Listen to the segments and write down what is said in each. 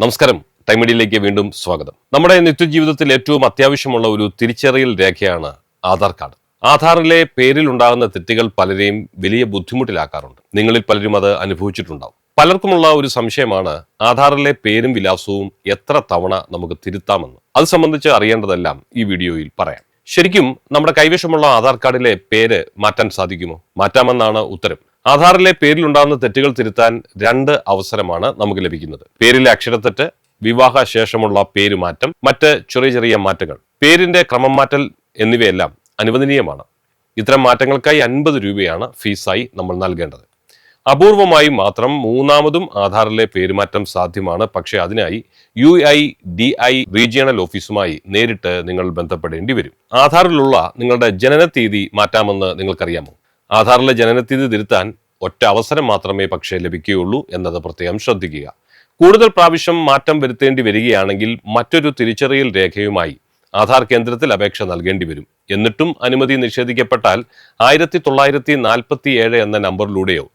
നമസ്കാരം. തൈമിടിയിലേക്ക് വീണ്ടും സ്വാഗതം. നമ്മുടെ നിത്യജീവിതത്തിൽ ഏറ്റവും അത്യാവശ്യമുള്ള ഒരു തിരിച്ചറിയൽ രേഖയാണ് ആധാർ കാർഡ്. ആധാറിലെ പേരിൽ ഉണ്ടാകുന്ന തെറ്റുകൾ പലരെയും വലിയ ബുദ്ധിമുട്ടിലാക്കാറുണ്ട്. നിങ്ങളിൽ പലരും അത് അനുഭവിച്ചിട്ടുണ്ടാവും. പലർക്കുമുള്ള ഒരു സംശയമാണ് ആധാറിലെ പേരും വിലാസവും എത്ര തവണ നമുക്ക് തിരുത്താമെന്ന്. അത് സംബന്ധിച്ച് അറിയേണ്ടതെല്ലാം ഈ വീഡിയോയിൽ പറയാം. ശരിക്കും നമ്മുടെ കൈവശമുള്ള ആധാർ കാർഡിലെ പേര് മാറ്റാൻ സാധിക്കുമോ? മാറ്റാമെന്നാണ് ഉത്തരം. ആധാറിലെ പേരിലുണ്ടാകുന്ന തെറ്റുകൾ തിരുത്താൻ രണ്ട് അവസരമാണ് നമുക്ക് ലഭിക്കുന്നത്. പേരിലെ അക്ഷരത്തെറ്റ് വിവാഹ ശേഷമുള്ള പേരുമാറ്റം മറ്റ് ചെറിയ ചെറിയ മാറ്റങ്ങൾ. പേരിന്റെ ക്രമം മാറ്റൽ എന്നിവയെല്ലാം അനുവദനീയമാണ്. ഇത്തരം മാറ്റങ്ങൾക്കായി അൻപത് രൂപയാണ് ഫീസായി നമ്മൾ നൽകേണ്ടത്. അപൂർവമായി മാത്രം മൂന്നാമതും ആധാറിലെ പേരുമാറ്റം സാധ്യമാണ്. പക്ഷേ അതിനായി U I D I regional ഓഫീസുമായി നേരിട്ട് നിങ്ങൾ ബന്ധപ്പെടേണ്ടി വരും. ആധാറിലുള്ള നിങ്ങളുടെ ജനനത്തീയതി മാറ്റാമെന്ന് നിങ്ങൾക്കറിയാമോ? ആധാറിലെ ജനനത്തീയതി തിരുത്താൻ ഒറ്റ അവസരം മാത്രമേ പക്ഷേ ലഭിക്കുകയുള്ളൂ എന്നത് പ്രത്യേകം ശ്രദ്ധിക്കുക. കൂടുതൽ പ്രാവശ്യം മാറ്റം വരുത്തേണ്ടി വരികയാണെങ്കിൽ മറ്റൊരു തിരിച്ചറിയൽ രേഖയുമായി ആധാർ കേന്ദ്രത്തിൽ അപേക്ഷ നൽകേണ്ടി വരും. എന്നിട്ടും അനുമതി നിഷേധിക്കപ്പെട്ടാൽ ആയിരത്തി തൊള്ളായിരത്തി നാൽപ്പത്തി ഏഴ് എന്ന നമ്പറിലൂടെയോ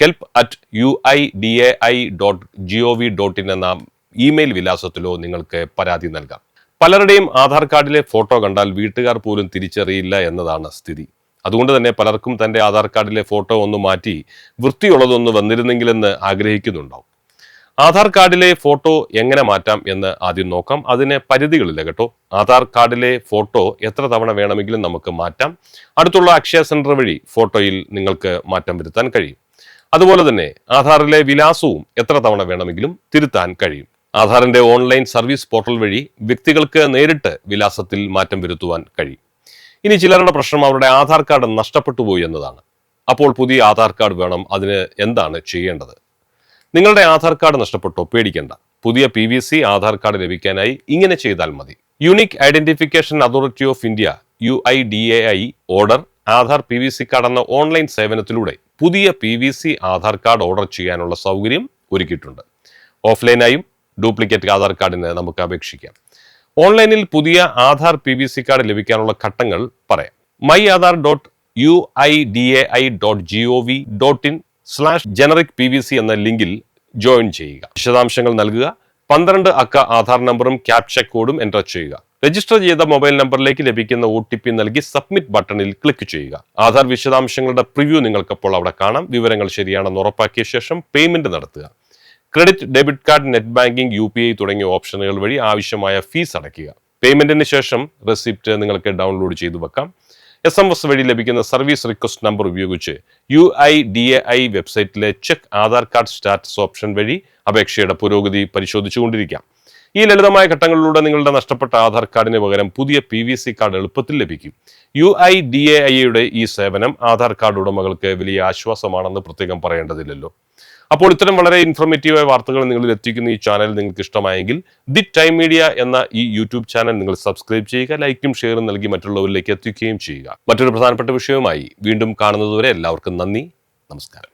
help at U I D A I dot G O V dot in എന്ന ഇമെയിൽ വിലാസത്തിലോ നിങ്ങൾക്ക് പരാതി നൽകാം. പലരുടെയും ആധാർ കാർഡിലെ ഫോട്ടോ കണ്ടാൽ വീട്ടുകാർ പോലും തിരിച്ചറിയില്ല എന്നതാണ് സ്ഥിതി. അതുകൊണ്ട് തന്നെ പലർക്കും തന്റെ ആധാർ കാർഡിലെ ഫോട്ടോ ഒന്ന് മാറ്റി വൃത്തിയുള്ളതൊന്ന് വന്നിരുന്നെങ്കിലെന്ന് ആഗ്രഹിക്കുന്നുണ്ടാവും. ആധാർ കാർഡിലെ ഫോട്ടോ എങ്ങനെ മാറ്റാം എന്ന് ആദ്യം നോക്കാം. അതിന് പരിധികളില്ല കേട്ടോ. ആധാർ കാർഡിലെ ഫോട്ടോ എത്ര തവണ വേണമെങ്കിലും നമുക്ക് മാറ്റാം. അടുത്തുള്ള അക്ഷയ സെന്റർ വഴി ഫോട്ടോയിൽ നിങ്ങൾക്ക് മാറ്റം വരുത്താൻ കഴിയും. അതുപോലെ തന്നെ ആധാറിലെ വിലാസവും എത്ര തവണ വേണമെങ്കിലും തിരുത്താൻ കഴിയും. ആധാറിന്റെ ഓൺലൈൻ സർവീസ് പോർട്ടൽ വഴി വ്യക്തികൾക്ക് നേരിട്ട് വിലാസത്തിൽ മാറ്റം വരുത്തുവാൻ കഴിയും. ഇനി ചിലരുടെ പ്രശ്നം അവരുടെ ആധാർ കാർഡ് നഷ്ടപ്പെട്ടു പോയി എന്നതാണ്. അപ്പോൾ പുതിയ ആധാർ കാർഡ് വേണം അതിന് എന്താണ് ചെയ്യേണ്ടത്? നിങ്ങളുടെ ആധാർ കാർഡ് നഷ്ടപ്പെട്ടോ? പേടിക്കേണ്ട. പുതിയ P V C Aadhaar card ലഭിക്കാനായി ഇങ്ങനെ ചെയ്താൽ മതി. Unique identification authority of India U I D A I order Aadhaar P V C card എന്ന ഓൺലൈൻ സേവനത്തിലൂടെ പുതിയ P V C Aadhaar card order ചെയ്യാനുള്ള സൗകര്യം ഒരുക്കിയിട്ടുണ്ട്. ഓഫ്ലൈനായും ഡ്യൂപ്ലിക്കേറ്റ് ആധാർ കാർഡിന് നമുക്ക് അപേക്ഷിക്കാം. ഓൺലൈനിൽ പുതിയ Aadhaar P V C card ലഭിക്കാനുള്ള ഘട്ടങ്ങൾ പറയാം. My Aadhaar dot U I D A I dot G O V dot in slash generic P V C എന്ന ലിങ്കിൽ ജോയിൻ ചെയ്യുക. വിശദാംശങ്ങൾ നൽകുക. പന്ത്രണ്ട് അക്ക ആധാർ നമ്പറും ക്യാപ്ച കോഡും എന്റർ ചെയ്യുക. രജിസ്റ്റർ ചെയ്ത മൊബൈൽ നമ്പറിലേക്ക് ലഭിക്കുന്ന ഒ ടി പി നൽകി സബ്മിറ്റ് ബട്ടണിൽ ക്ലിക്ക് ചെയ്യുക. ആധാർ വിശദാംശങ്ങളുടെ പ്രിവ്യൂ നിങ്ങൾക്കപ്പോൾ അവിടെ കാണാം. വിവരങ്ങൾ ശരിയാണെന്ന് ഉറപ്പാക്കിയ ശേഷം പേയ്മെന്റ് നടത്തുക. Credit debit card net banking U തുടങ്ങിയ ഓപ്ഷനുകൾ വഴി ആവശ്യമായ ഫീസ് അടയ്ക്കുക. പേയ്മെന്റിന് ശേഷം റെസിപ്റ്റ് നിങ്ങൾക്ക് ഡൗൺലോഡ് ചെയ്തു വെക്കാം. എസ് എം എസ് വഴി ലഭിക്കുന്ന സർവീസ് റിക്വസ്റ്റ് നമ്പർ ഉപയോഗിച്ച് U I D A I വെബ്സൈറ്റിലെ check Aadhaar card status option വഴി അപേക്ഷയുടെ പുരോഗതി പരിശോധിച്ചുകൊണ്ടിരിക്കാം. ഈ ലളിതമായ ഘട്ടങ്ങളിലൂടെ നിങ്ങളുടെ നഷ്ടപ്പെട്ട ആധാർ കാർഡിന് പകരം പുതിയ പി വി സി കാർഡ് എളുപ്പത്തിൽ ലഭിക്കും. യു ഐ ഡി എ ഐയുടെ ഈ സേവനം ആധാർ കാർഡ് ഉടമകൾക്ക് വലിയ ആശ്വാസമാണെന്ന് പ്രത്യേകം പറയേണ്ടതില്ലല്ലോ. അപ്പോൾ ഇത്തരം വളരെ ഇൻഫോർമേറ്റീവായ വാർത്തകൾ നിങ്ങളിൽ എത്തിക്കുന്ന ഈ ചാനൽ നിങ്ങൾക്ക് ഇഷ്ടമായെങ്കിൽ ദി ടൈം മീഡിയ എന്ന ഈ യൂട്യൂബ് ചാനൽ നിങ്ങൾ സബ്സ്ക്രൈബ് ചെയ്യുക ലൈക്കും ഷെയറും നൽകി മറ്റുള്ളവരിലേക്ക് എത്തിക്കുകയും ചെയ്യുക. മറ്റൊരു പ്രധാനപ്പെട്ട വിഷയവുമായി വീണ്ടും കാണുന്നതുവരെ എല്ലാവർക്കും നന്ദി നമസ്കാരം.